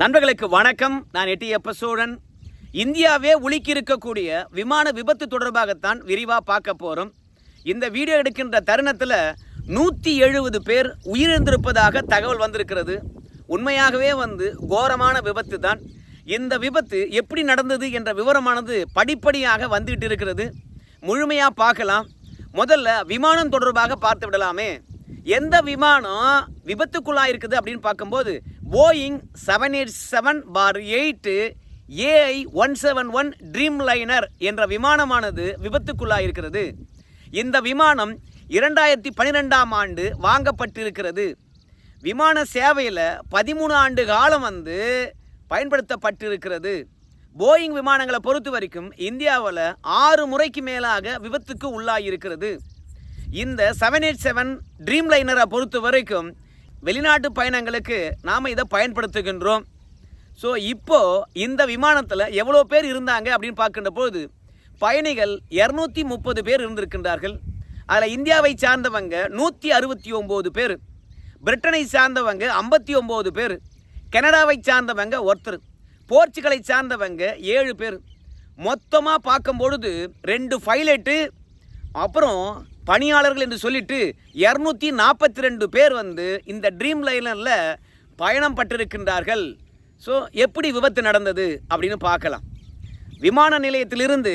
நண்பர்களுக்கு வணக்கம். நான் எட்டி எப்ப சோழன் இந்தியாவே உலுக்கி இருக்கக்கூடிய விமான விபத்து தொடர்பாகத்தான் விரிவாக பார்க்க போகிறோம் இந்த வீடியோ எடுக்கின்ற தருணத்தில் நூற்றி எழுபது பேர் உயிரிழந்திருப்பதாக தகவல் வந்திருக்கிறது. உண்மையாகவே வந்து கோரமான விபத்து தான். இந்த விபத்து எப்படி நடந்தது என்ற விவரமானது படிப்படியாக வந்துகிட்டு இருக்கிறது. முழுமையாக பார்க்கலாம். முதல்ல விமானம் தொடர்பாக பார்த்து விடலாமே. எந்த விமானம் விபத்துக்குள்ளாக இருக்குது அப்படின்னு பார்க்கும்போது Boeing seven eight seven four eight AI one seven one Dreamliner என்ற விமானமானது விபத்துக்குள்ளாக இருக்கிறது இந்த விமானம் இரண்டாயிரத்தி பன்னிரெண்டாம் ஆண்டு வாங்கப்பட்டிருக்கிறது. விமான சேவையில் பதிமூணு ஆண்டு காலம் வந்து பயன்படுத்தப்பட்டிருக்கிறது. போயிங் விமானங்களை பொறுத்த வரைக்கும் இந்தியாவில் ஆறு முறைக்கு மேலாக விபத்துக்கு உள்ளாகியிருக்கிறது இந்த செவன் எயிட் செவன் ட்ரீம் லைனரை பொறுத்த வரைக்கும் வெளிநாட்டு பயணங்களுக்கு நாம் இதை பயன்படுத்துகின்றோம். ஸோ இப்போ இந்த விமானத்தில் எவ்வளோ பேர் இருந்தாங்க அப்படின்னு பார்க்கின்ற போது பயணிகள் இரநூத்தி முப்பது பேர் இருந்திருக்கின்றார்கள். அதில் இந்தியாவை சார்ந்தவங்க நூற்றி அறுபத்தி ஒம்பது பேர். பிரிட்டனை சார்ந்தவங்க ஐம்பத்தி ஒம்பது பேர். கனடாவை சார்ந்தவங்க ஒருத்தர். போர்ச்சுகலை சார்ந்தவங்க ஏழு பேர். மொத்தமாக பார்க்கும் பொழுது ரெண்டு பைலட்டு அப்புறம் பணியாளர்கள் என்று சொல்லிட்டு இரநூத்தி நாற்பத்தி ரெண்டு பேர் வந்து இந்த ட்ரீம் லைனரில் பயணம் பட்டிருக்கின்றார்கள். ஸோ எப்படி விபத்து நடந்தது அப்படின்னு பார்க்கலாம். விமான நிலையத்திலிருந்து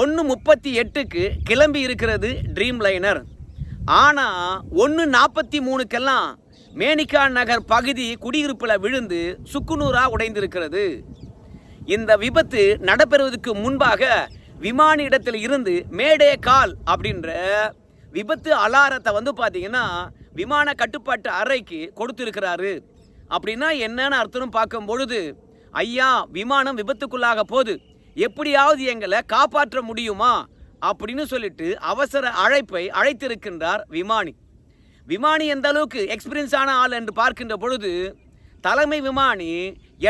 ஒன்று முப்பத்தி எட்டுக்கு கிளம்பி இருக்கிறது ட்ரீம் லைனர் ஆனால் ஒன்று நாற்பத்தி மூணுக்கெல்லாம் மேனிகா நகர் பகுதி குடியிருப்பில் விழுந்து சுக்குநூறாக உடைந்திருக்கிறது. இந்த விபத்து நடைபெறுவதற்கு முன்பாக விமான இடத்தில் இருந்து மேடே கால் அப்படின்ற விபத்து அலாரத்தை வந்து பார்த்தீங்கன்னா விமான கட்டுப்பாட்டு அறைக்கு கொடுத்துருக்கிறாரு. அப்படின்னா என்னன்னு அர்த்தம் பார்க்கும் பொழுது ஐயா விமானம் விபத்துக்குள்ளாக போகுது. எப்படியாவது எங்களை காப்பாற்ற முடியுமா? அப்படின்னு சொல்லிட்டு அவசர அழைப்பை அழைத்திருக்கின்றார் விமானி. விமானி எந்த அளவுக்கு எக்ஸ்பீரியன்ஸ் ஆன ஆள் என்று பார்க்கின்ற பொழுது தலைமை விமானி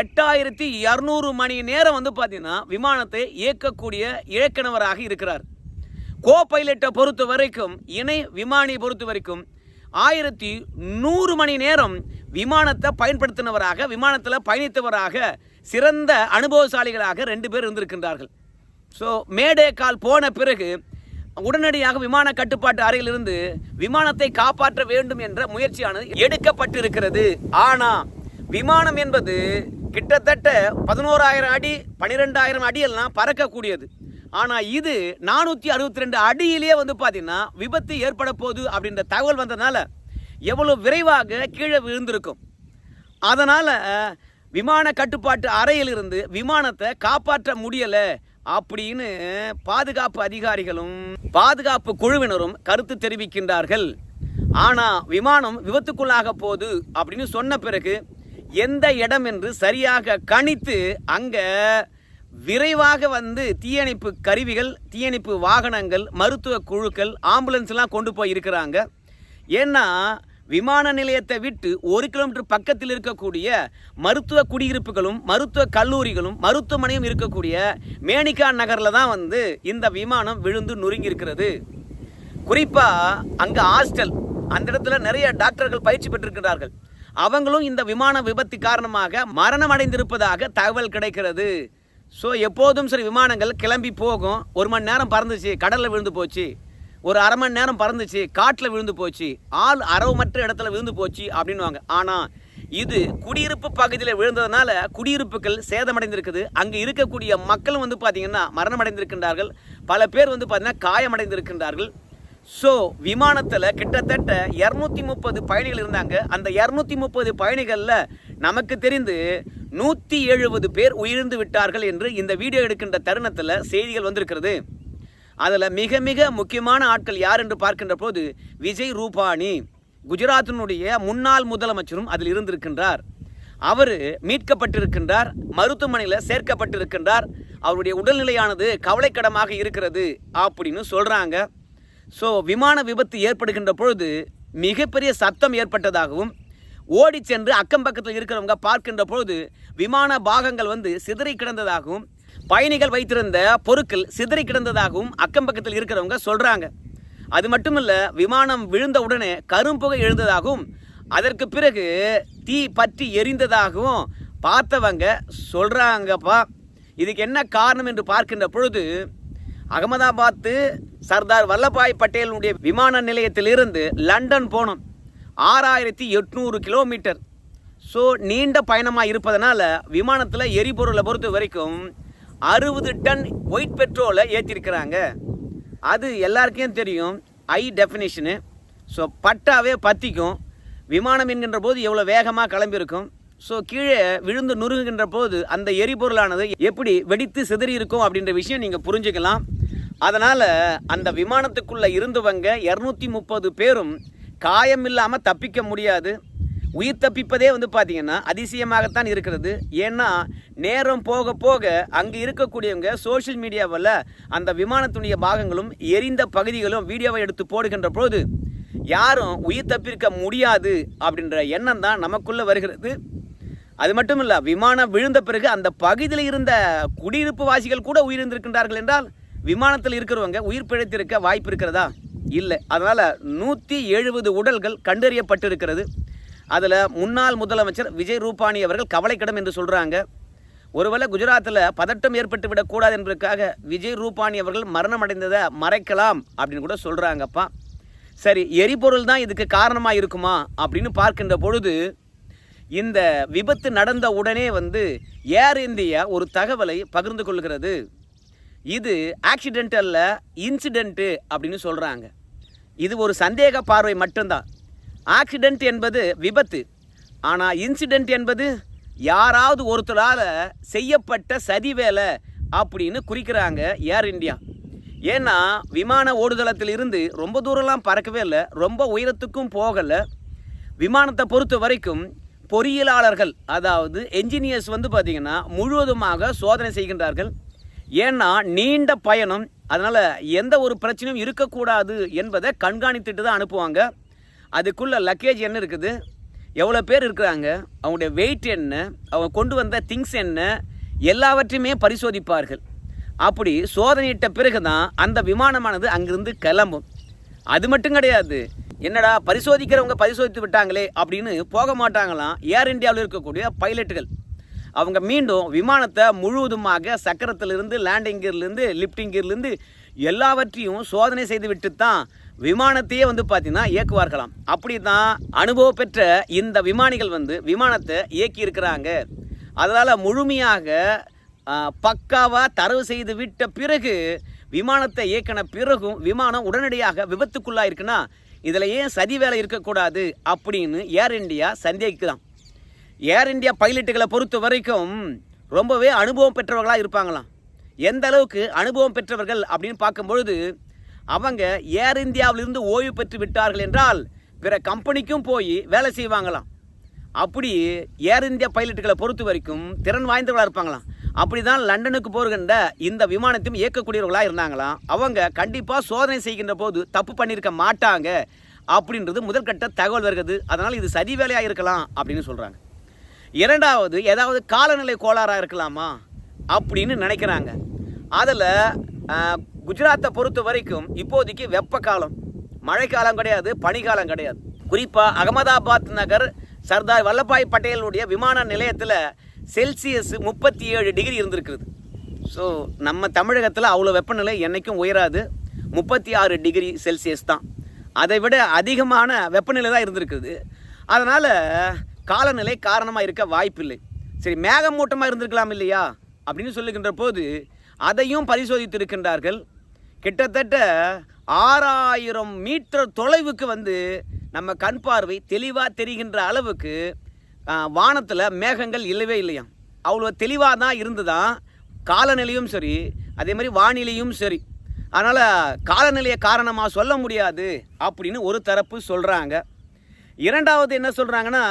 எட்டாயிரத்தி இரநூறு மணி நேரம் வந்து பார்த்தீங்கன்னா விமானத்தை இயக்கக்கூடிய இயக்குனவராக இருக்கிறார். கோ பைலட்டை பொறுத்த வரைக்கும் இணை விமானியை பொறுத்த வரைக்கும் ஆயிரத்தி நூறு மணி நேரம் விமானத்தை பயன்படுத்தினவராக விமானத்தில் பயணித்தவராக சிறந்த அனுபவசாலிகளாக ரெண்டு பேர் இருந்திருக்கின்றார்கள். ஸோ மேடே கால் போன பிறகு உடனடியாக விமான கட்டுப்பாட்டு அறையிலிருந்து விமானத்தை காப்பாற்ற வேண்டும் என்ற முயற்சியானது எடுக்கப்பட்டிருக்கிறது. ஆனால் விமானம் என்பது கிட்டத்தட்ட பதினோராயிரம் அடி பன்னிரெண்டாயிரம் அடி எல்லாம் பறக்கக்கூடியது. ஆனால் இது நானூற்றி அறுபத்தி ரெண்டு அடியிலேயே வந்து பார்த்தீங்கன்னா விபத்து ஏற்பட போகுது அப்படின்ற தகவல் வந்ததுனால எவ்வளோ விரைவாக கீழே விழுந்திருக்கும். அதனால் விமான கட்டுப்பாட்டு அறையிலிருந்து விமானத்தை காப்பாற்ற முடியலை அப்படின்னு பாதுகாப்பு அதிகாரிகளும் பாதுகாப்பு குழுவினரும் கருத்து தெரிவிக்கின்றார்கள். ஆனால் விமானம் விபத்துக்குள்ளாக போகுது அப்படின்னு சொன்ன பிறகு எந்த இடம் என்று சரியாக கணித்து அங்கே விரைவாக வந்து தீயணைப்பு கருவிகள் தீயணைப்பு வாகனங்கள் மருத்துவ குழுக்கள் ஆம்புலன்ஸ்லாம் கொண்டு போய் இருக்கிறாங்க. ஏன்னா விமான நிலையத்தை விட்டு ஒரு கிலோமீட்டர் பக்கத்தில் இருக்கக்கூடிய மருத்துவ குடியிருப்புகளும் மருத்துவ கல்லூரிகளும் மருத்துவமனையும் இருக்கக்கூடிய மேனிகா நகரில் தான் வந்து இந்த விமானம் விழுந்து நொறுங்கி இருக்கிறது குறிப்பாக அங்கே ஹாஸ்டல். அந்த இடத்துல நிறைய டாக்டர்கள் பயிற்சி பெற்றிருக்கிறார்கள். அவங்களும் இந்த விமான விபத்து காரணமாக மரணம் அடைந்திருப்பதாக தகவல் கிடைக்கிறது. ஸோ எப்போதும் சரி விமானங்கள் கிளம்பி போகும். ஒரு மணி நேரம் பறந்துச்சு கடலில் விழுந்து போச்சு. ஒரு அரை மணி நேரம் பறந்துச்சு காட்டில் விழுந்து போச்சு. ஆள் அரவமற்ற இடத்துல விழுந்து போச்சு அப்படின்வாங்க ஆனால் இது குடியிருப்பு பகுதியில் விழுந்ததுனால குடியிருப்புகள் சேதமடைந்திருக்குது. அங்கே இருக்கக்கூடிய மக்களும் வந்து பார்த்திங்கன்னா மரணம் அடைந்திருக்கின்றார்கள் பல பேர் வந்து பார்த்திங்கன்னா காயமடைந்திருக்கின்றார்கள். ஸோ விமானத்தில் கிட்டத்தட்ட இரநூத்தி முப்பது பயணிகள் இருந்தாங்க. அந்த இரநூத்தி முப்பது பயணிகளில் நமக்கு தெரிந்து நூற்றி எழுபது பேர் உயிர்ந்து விட்டார்கள் என்று இந்த வீடியோ எடுக்கின்ற தருணத்தில் செய்திகள் வந்திருக்கிறது. அதில் மிக மிக முக்கியமான ஆட்கள் யார் என்று பார்க்கின்ற போது விஜய் ரூபானி. குஜராத்தினுடைய முன்னாள் முதலமைச்சரும் அதில் இருந்திருக்கின்றார். அவர் மீட்கப்பட்டிருக்கின்றார் மருத்துவமனையில் சேர்க்கப்பட்டிருக்கின்றார். அவருடைய உடல்நிலையானது கவலைக்கிடமாக இருக்கிறது அப்படின்னு சொல்கிறாங்க ஸோ விமான விபத்து ஏற்படுகின்ற பொழுது மிகப்பெரிய சத்தம் ஏற்பட்டதாகவும் ஓடி சென்று அக்கம் பக்கத்தில் இருக்கிறவங்க பார்க்கின்ற பொழுது விமான பாகங்கள் வந்து சிதறி கிடந்ததாகவும் பயணிகள் வைத்திருந்த பொருட்கள் சிதறி கிடந்ததாகவும் அக்கம் பக்கத்தில் இருக்கிறவங்க சொல்கிறாங்க அது மட்டும் இல்லை விமானம் விழுந்த உடனே கரும்புகை எழுந்ததாகவும் அதற்கு பிறகு தீ பற்றி எரிந்ததாகவும் பார்த்தவங்க சொல்கிறாங்கப்பா இதுக்கு என்ன காரணம் என்று பார்க்கின்ற பொழுது அகமதாபாத்து சர்தார் வல்லபாய் பட்டேலுடைய விமான நிலையத்திலிருந்து லண்டன் போனோம். ஆறாயிரத்தி எட்நூறு கிலோமீட்டர். ஸோ நீண்ட பயணமாக இருப்பதனால விமானத்தில் எரிபொருளை பொறுத்த வரைக்கும் அறுபது டன் ஒயிட் பெட்ரோலை ஏற்றிருக்கிறாங்க அது எல்லாருக்கும் தெரியும். ஐ டெஃபினேஷனு ஸோ பட்டாவே பற்றிக்கும் விமானம் என்கின்ற போது எவ்வளோ வேகமாக கிளம்பியிருக்கும். ஸோ கீழே விழுந்து நுருங்குகின்ற போது அந்த எரிபொருளானது எப்படி வெடித்து சிதறி இருக்கும் அப்படின்ற விஷயம் நீங்கள் புரிஞ்சுக்கலாம். அதனால் அந்த விமானத்துக்குள்ளே இருந்தவங்க இரநூத்தி முப்பது பேரும் காயம் இல்லாமல் தப்பிக்க முடியாது. உயிர் தப்பிப்பதே வந்து பார்த்தீங்கன்னா அதிசயமாகத்தான் இருக்கிறது. ஏன்னா நேரம் போக போக அங்கே இருக்கக்கூடியவங்க சோஷியல் மீடியாவில் அந்த விமானத்துடைய பாகங்களும் எரிந்த பகுதிகளும் வீடியோவை எடுத்து போடுகின்ற போது யாரும் உயிர் தப்பிருக்க முடியாது அப்படின்ற எண்ணம் தான் நமக்குள்ளே வருகிறது. அது மட்டும் இல்லை விமானம் விழுந்த பிறகு அந்த பகுதியில் இருந்த குடியிருப்பு வாசிகள் கூட உயிரிழந்திருக்கின்றார்கள் என்றால் விமானத்தில் இருக்கிறவங்க உயிர் பிழைத்திருக்க வாய்ப்பு இருக்கிறதா? இல்லை. அதனால் நூற்றி எழுபது உடல்கள் கண்டறியப்பட்டிருக்கிறது. அதில் முன்னாள் முதலமைச்சர் விஜய் ரூபானி அவர்கள் கவலைக்கிடம் என்று சொல்கிறாங்க ஒருவேளை குஜராத்தில் பதட்டம் ஏற்பட்டு விடக்கூடாது என்பதற்காக விஜய் ரூபானி அவர்கள் மரணம் அடைந்ததை மறைக்கலாம் அப்படின்னு கூட சொல்கிறாங்கப்பா சரி எரிபொருள் தான் இதுக்கு காரணமாக இருக்குமா அப்படின்னு பார்க்கின்ற பொழுது இந்த விபத்து நடந்த உடனே வந்து ஏர் இந்தியா ஒரு தகவலை பகிர்ந்து கொள்கிறது. இது ஆக்சிடென்ட் அல்ல இன்சிடென்ட்டு அப்படின்னு சொல்கிறாங்க இது ஒரு சந்தேக பார்வை மட்டும்தான். ஆக்சிடென்ட் என்பது விபத்து. ஆனால் இன்சிடென்ட் என்பது யாராவது ஒருத்தரால் செய்யப்பட்ட சதி வேலை அப்படின்னு குறிக்கிறாங்க ஏர் இந்தியா ஏன்னா விமான ஓடுதளத்தில் இருந்து ரொம்ப தூரம்லாம் பறக்கவே இல்லை. ரொம்ப உயரத்துக்கும் போகலை. விமானத்தை பொறுத்த வரைக்கும் பொறியியலாளர்கள் அதாவது என்ஜினியர்ஸ் வந்து பார்த்திங்கன்னா முழுவதுமாக சோதனை செய்கின்றார்கள். ஏன்னா நீண்ட பயணம் அதனால் எந்த ஒரு பிரச்சனையும் இருக்கக்கூடாது என்பதை கண்காணித்துட்டு தான் அனுப்புவாங்க. அதுக்குள்ளே லக்கேஜ் என்ன இருக்குது? எவ்வளோ பேர் இருக்கிறாங்க? அவங்களுடைய வெயிட் என்ன? அவங்க கொண்டு வந்த திங்ஸ் என்ன? எல்லாவற்றையுமே பரிசோதிப்பார்கள். அப்படி சோதனையிட்ட பிறகு தான் அந்த விமானமானது அங்கிருந்து கிளம்பும். அது மட்டும் கிடையாது. என்னடா பரிசோதிக்கிறவங்க பரிசோதித்து விட்டாங்களே அப்படின்னு போக மாட்டாங்களாம். ஏர் இந்தியாவில் இருக்கக்கூடிய பைலட்டுகள் அவங்க மீண்டும் விமானத்தை முழுவதுமாக சக்கரத்திலிருந்து லேண்டிங் கியர்லேருந்து லிப்டிங் கியர்லேருந்து எல்லாவற்றையும் சோதனை செய்து விட்டு தான் விமானத்தையே வந்து பார்த்தீங்கன்னா இயக்குவார்களாம். அப்படி தான் அனுபவம் பெற்ற இந்த விமானிகள் வந்து விமானத்தை இயக்கி இருக்கிறாங்க அதனால் முழுமையாக பக்காவாக தரவு செய்து விட்ட பிறகு விமானத்தை இயக்கின பிறகும் விமானம் உடனடியாக விபத்துக்குள்ளாக இருக்குன்னா இதில் ஏன் சதி வேலை இருக்கக்கூடாது அப்படின்னு ஏர் இந்தியா சந்தேகிக்குதான் ஏர் இந்தியா பைலட்டுகளை பொறுத்த வரைக்கும் ரொம்பவே அனுபவம் பெற்றவர்களாக இருப்பாங்களாம். எந்த அளவுக்கு அனுபவம் பெற்றவர்கள் அப்படின்னு பார்க்கும்பொழுது அவங்க ஏர் இந்தியாவிலிருந்து ஓய்வு பெற்று விட்டார்கள் என்றால் பிற கம்பெனிக்கும் போய் வேலை செய்வாங்களாம். அப்படி ஏர் இந்தியா பைலட்டுகளை பொறுத்த வரைக்கும் திறன் வாய்ந்தவர்களாக இருப்பாங்களாம். அப்படிதான் லண்டனுக்கு போகின்ற இந்த விமானத்தையும் இயக்கக்கூடியவர்களாக இருந்தாங்களாம் அவங்க கண்டிப்பாக சோதனை செய்கின்ற போது தப்பு பண்ணியிருக்க மாட்டாங்க அப்படின்றது முதற்கட்ட தகவல் வருகிறது. அதனால் இது சதி வேலையாக இருக்கலாம் அப்படின்னு சொல்கிறாங்க இரண்டாவது ஏதாவது காலநிலை கோளாறாக இருக்கலாமா அப்படின்னு நினைக்கிறாங்க. அதில் குஜராத்தை பொறுத்த வரைக்கும் இப்போதைக்கு வெப்ப காலம். மழைக்காலம் கிடையாது பனிக்காலம் கிடையாது. குறிப்பாக அகமதாபாத் நகர் சர்தார் வல்லபாய் பட்டேலுடைய விமான நிலையத்தில் செல்சியஸ் முப்பத்தி ஏழு டிகிரி இருந்திருக்குது ஸோ நம்ம தமிழகத்தில் அவ்வளோ வெப்பநிலை என்றைக்கும் உயராது. முப்பத்தி ஆறு டிகிரி செல்சியஸ் தான். அதை விட அதிகமான வெப்பநிலை தான் இருந்திருக்குது அதனால் காலநிலை காரணமாக இருக்க வாய்ப்பில்லை. சரி மேகமூட்டமாக இருந்திருக்கலாம் இல்லையா? அப்படின்னு சொல்லுகின்ற போது அதையும் பரிசோதித்திருக்கின்றார்கள். கிட்டத்தட்ட ஆறாயிரம் மீட்டர் தொலைவுக்கு வந்து நம்ம கண் பார்வை தெளிவாக தெரிகின்ற அளவுக்கு வானத்தில் மேகங்கள் இல்லவே இல்லையாம். அவ்வளோ தெளிவாக தான் இருந்துதான் காலநிலையும் சரி அதே மாதிரி வானிலையும் சரி. அதனால் காலநிலையை காரணமாக சொல்ல முடியாது அப்படின்னு ஒரு தரப்பு சொல்கிறாங்க இரண்டாவது என்ன சொல்கிறாங்கன்னா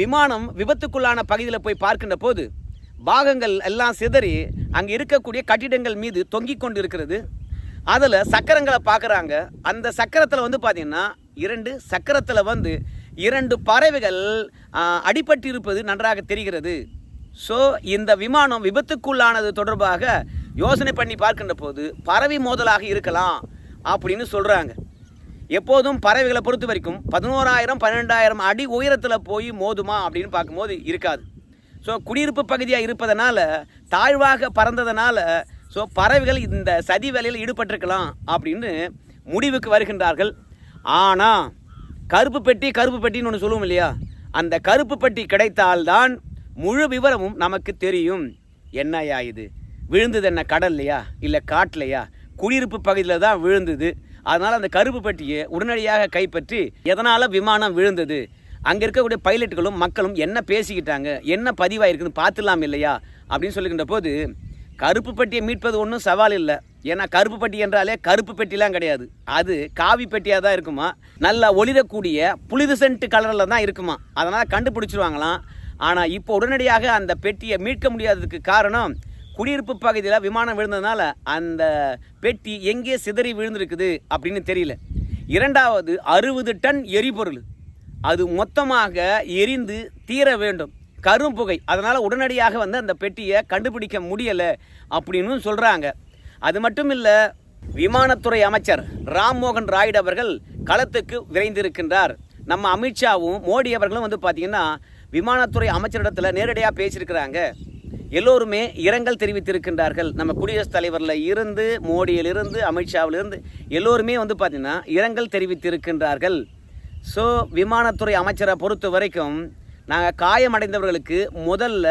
விமானம் விபத்துக்குள்ளான பகுதியில் போய் பார்க்கின்ற போது பாகங்கள் எல்லாம் சிதறி அங்கே இருக்கக்கூடிய கட்டிடங்கள் மீது தொங்கிக் கொண்டு இருக்கிறது அதில் சக்கரங்களை பார்க்குறாங்க. அந்த சக்கரத்தில் வந்து பார்த்திங்கன்னா இரண்டு சக்கரத்தில் வந்து இரண்டு பறவைகள் அடிபட்டிருப்பது நன்றாக தெரிகிறது. ஸோ இந்த விமானம் விபத்துக்குள்ளானது தொடர்பாக யோசனை பண்ணி பார்க்கின்ற போது பறவை மோதலாக இருக்கலாம் அப்படின்னு சொல்கிறாங்க எப்போதும் பறவைகளை பொறுத்த வரைக்கும் பதினோராயிரம் பன்னெண்டாயிரம் அடி உயரத்தில் போய் மோதுமா அப்படின்னு பார்க்கும்போது இருக்காது. ஸோ குடியிருப்பு பகுதியாக இருப்பதனால தாழ்வாக பறந்ததனால ஸோ பறவைகள் இந்த சதி வேலையில் ஈடுபட்டிருக்கலாம் அப்படின்னு முடிவுக்கு வருகின்றார்கள். ஆனால் கருப்பு பெட்டி கருப்பு பெட்டின்னு ஒன்று சொல்லுவோம் இல்லையா? அந்த கருப்பு பெட்டி கிடைத்தால்தான் முழு விவரமும் நமக்கு தெரியும். என்னையா இது? விழுந்தது என்ன கடல்லையா? இல்லை காட்டிலையா? குடியிருப்பு பகுதியில் தான் விழுந்தது. அதனால் அந்த கருப்பு பெட்டியை உடனடியாக கைப்பற்றி எதனால் விமானம் விழுந்தது? அங்கே இருக்கக்கூடிய பைலட்டுகளும் மக்களும் என்ன பேசிக்கிட்டாங்க? என்ன பதிவாயிருக்குன்னு பார்த்துலாம் இல்லையா? அப்படின்னு சொல்லுகின்ற போது கருப்பு பெட்டியை மீட்பது ஒன்றும் சவால் இல்லை. ஏன்னா கருப்பு பெட்டி என்றாலே கருப்பு பெட்டிலாம் கிடையாது. அது காவி பெட்டியாக தான் இருக்குமா? நல்லா ஒளிரக்கூடிய புளிது சென்ட் கலரில் தான் இருக்குமா? அதனால் கண்டுபிடிச்சிருவாங்களாம். ஆனால் இப்போ உடனடியாக அந்த பெட்டியை மீட்க முடியாததுக்கு காரணம் குடியிருப்பு பகுதியில் விமானம் விழுந்ததுனால அந்த பெட்டி எங்கே சிதறி விழுந்திருக்குது அப்படின்னு தெரியல. இரண்டாவது அறுபது டன் எரிபொருள். அது மொத்தமாக எரிந்து தீர வேண்டும். கரும்புகை. அதனால் உடனடியாக வந்து அந்த பெட்டியை கண்டுபிடிக்க முடியலை அப்படின்னு சொல்கிறாங்க அது மட்டும் இல்லை விமானத்துறை அமைச்சர் ராம்மோகன் ராய்டு அவர்கள் களத்துக்கு விரைந்திருக்கின்றார். நம்ம அமித்ஷாவும் மோடி அவர்களும் வந்து பார்த்திங்கன்னா விமானத்துறை அமைச்சரிடத்தில் நேரடியாக பேசியிருக்கிறாங்க. எல்லோருமே இரங்கல் தெரிவித்திருக்கின்றார்கள். நம்ம குடியரசுத் தலைவரில் இருந்து மோடியிலிருந்து அமித்ஷாவிலிருந்து எல்லோருமே வந்து பார்த்திங்கன்னா இரங்கல் தெரிவித்திருக்கின்றார்கள். ஸோ விமானத்துறை அமைச்சரை பொறுத்த வரைக்கும் நாங்கள் காயமடைந்தவர்களுக்கு முதல்ல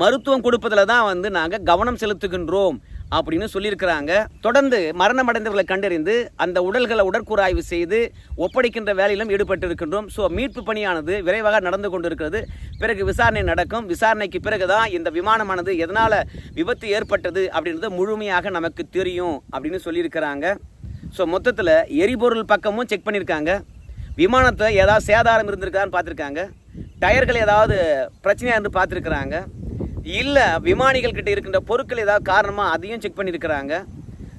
மருத்துவம் கொடுப்பதில் தான் வந்து நாங்கள் கவனம் செலுத்துகின்றோம் அப்படின்னு சொல்லியிருக்கிறாங்க. தொடர்ந்து மரணம் அடைந்தவர்களை கண்டறிந்து அந்த உடல்களை உடற்கூறாய்வு செய்து ஒப்படைக்கின்ற வேலையிலும் ஈடுபட்டிருக்கின்றோம். ஸோ மீட்பு பணியானது விரைவாக நடந்து கொண்டிருக்கிறது. பிறகு விசாரணை நடக்கும். விசாரணைக்கு பிறகு தான் இந்த விமானமானது எதனால் விபத்து ஏற்பட்டது அப்படின்றது முழுமையாக நமக்கு தெரியும் அப்படின்னு சொல்லியிருக்கிறாங்க. ஸோ மொத்தத்தில் எரிபொருள் பக்கமும் செக் பண்ணியிருக்காங்க. விமானத்தை ஏதாவது சேதாரம் இருந்திருக்கான்னு பார்த்துருக்காங்க. டயர்கள் ஏதாவது பிரச்சனையாக இருந்து பார்த்துருக்குறாங்க. இல்லை விமானிகள் கிட்ட இருக்கின்ற பொருட்கள் ஏதாவது காரணமாக அதையும் செக் பண்ணியிருக்கிறாங்க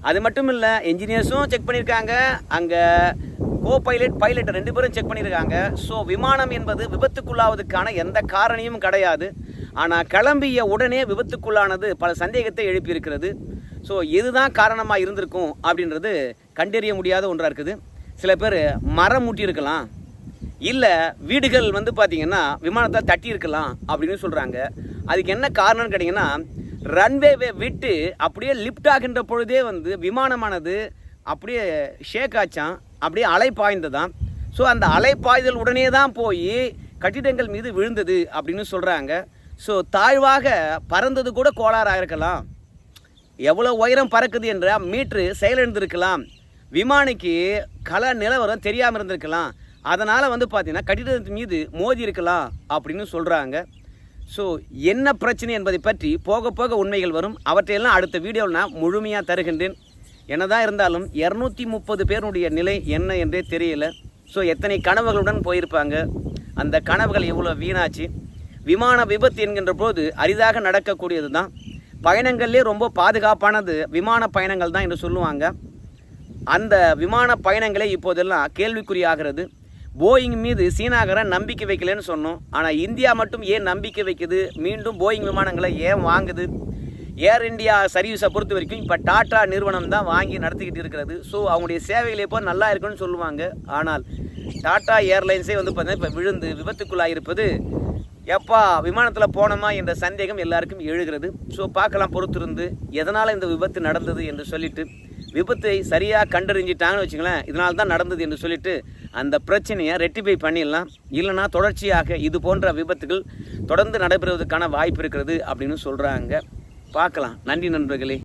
அது மட்டும் இல்லை என்ஜினியர்ஸும் செக் பண்ணியிருக்காங்க அங்கே கோ பைலட் பைலட் ரெண்டு பேரும் செக் பண்ணியிருக்காங்க ஸோ விமானம் என்பது விபத்துக்குள்ளாவதுக்கான எந்த காரணியும் கிடையாது. ஆனால் கிளம்பிய உடனே விபத்துக்குள்ளானது பல சந்தேகத்தை எழுப்பியிருக்கிறது. ஸோ இதுதான் காரணமாக இருந்திருக்கும் அப்படின்றது கண்டறிய முடியாத ஒன்றாக இருக்குது. சில பேர் மரம் மூட்டியிருக்கலாம். இல்லை வீடுகள் வந்து பார்த்திங்கன்னா விமானத்தை தட்டி இருக்கலாம் அப்படின்னு சொல்கிறாங்க அதுக்கு என்ன காரணம்னு கேட்டிங்கன்னா ரன்வேவை விட்டு அப்படியே லிஃப்ட் ஆகின்ற பொழுதே வந்து விமானமானது அப்படியே ஷேக் ஆச்சான் அப்படியே அலை பாய்ந்ததாம். ஸோ அந்த அலை பாய்தல் உடனே தான் போய் கட்டிடங்கள் மீது விழுந்தது அப்படின்னு சொல்கிறாங்க ஸோ தாழ்வாக பறந்தது கூட கோளாறாக இருக்கலாம். எவ்வளோ உயரம் பறக்குது என்ற மீட்ரு செயலிழந்திருக்கலாம். விமானிக்கு கல நிலவரம் தெரியாமல் இருந்திருக்கலாம். அதனால் வந்து பார்த்தீங்கன்னா கட்டிடத்தின் மீது மோதி இருக்கலாம் அப்படின்னு சொல்கிறாங்க ஸோ என்ன பிரச்சனை என்பதை பற்றி போக போக உண்மைகள் வரும். அவற்றையெல்லாம் அடுத்த வீடியோவில் நான் முழுமையாக தருகின்றேன். என்னதான் இருந்தாலும் இரநூத்தி முப்பது பேருடைய நிலை என்ன என்றே தெரியல. ஸோ எத்தனை கனவுகளுடன் போயிருப்பாங்க? அந்த கனவுகள் எவ்வளோ வீணாச்சு? விமான விபத்து என்கின்ற போது அரிதாக நடக்கக்கூடியது தான் பயணங்கள்லேயே ரொம்ப பாதுகாப்பானது. விமான பயணங்கள் தான் என்று சொல்லுவாங்க. அந்த விமான பயணங்களே இப்போதெல்லாம் கேள்விக்குறியாகிறது. போயிங் மீது சீனாகரன் நம்பிக்கை வைக்கலன்னு சொன்னோம். ஆனால் இந்தியா மட்டும் ஏன் நம்பிக்கை வைக்குது? மீண்டும் போயிங் விமானங்களை ஏன் வாங்குது? ஏர் இண்டியா சர்வீஸை பொறுத்த வரைக்கும் இப்போ டாட்டா நிறுவனம் தான் வாங்கி நடத்திக்கிட்டு இருக்கிறது. ஸோ அவங்களுடைய சேவைகள் எப்போ நல்லா இருக்குன்னு சொல்லுவாங்க. ஆனால் டாட்டா ஏர்லைன்ஸே வந்து பார்த்தீங்கன்னா இப்போ விழுந்து விபத்துக்குள்ளாயிருப்பது எப்பா விமானத்தில் போனோமா என்ற சந்தேகம் எல்லாருக்கும் எழுகிறது. ஸோ பார்க்கலாம் பொறுத்திருந்து எதனால் இந்த விபத்து நடந்தது என்று சொல்லிட்டு விபத்தை சரியாக கண்டறிஞ்சிட்டாங்கன்னு வச்சுங்களேன் இதனால தான் நடந்தது என்று சொல்லிட்டு அந்த பிரச்சனையை ரெட்டிஃபை பண்ணிடலாம். இல்லைனா தொடர்ச்சியாக இது போன்ற விபத்துகள் தொடர்ந்து நடைபெறுவதற்கான வாய்ப்பு இருக்கிறது அப்படின்னு சொல்கிறாங்க பார்க்கலாம். நன்றி நண்பர்களே.